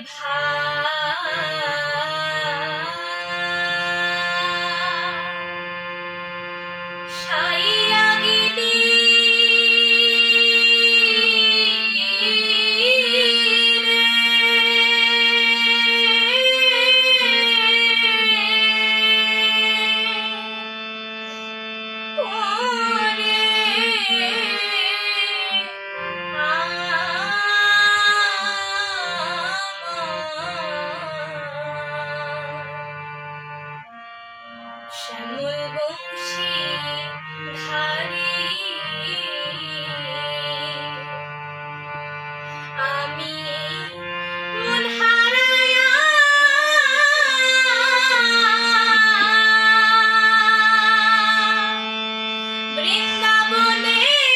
ভাই শ্যামল বংশী ধারি আমি মন হারায়া বৃন্দাবনে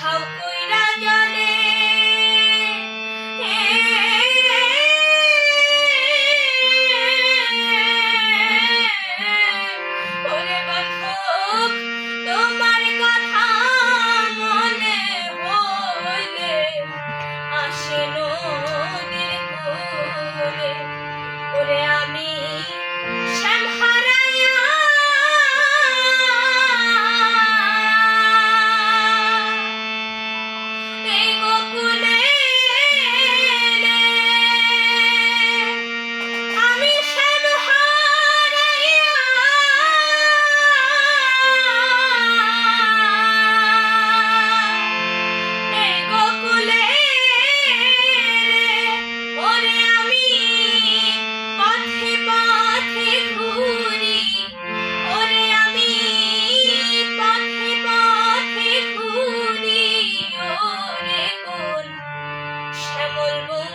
how murmur.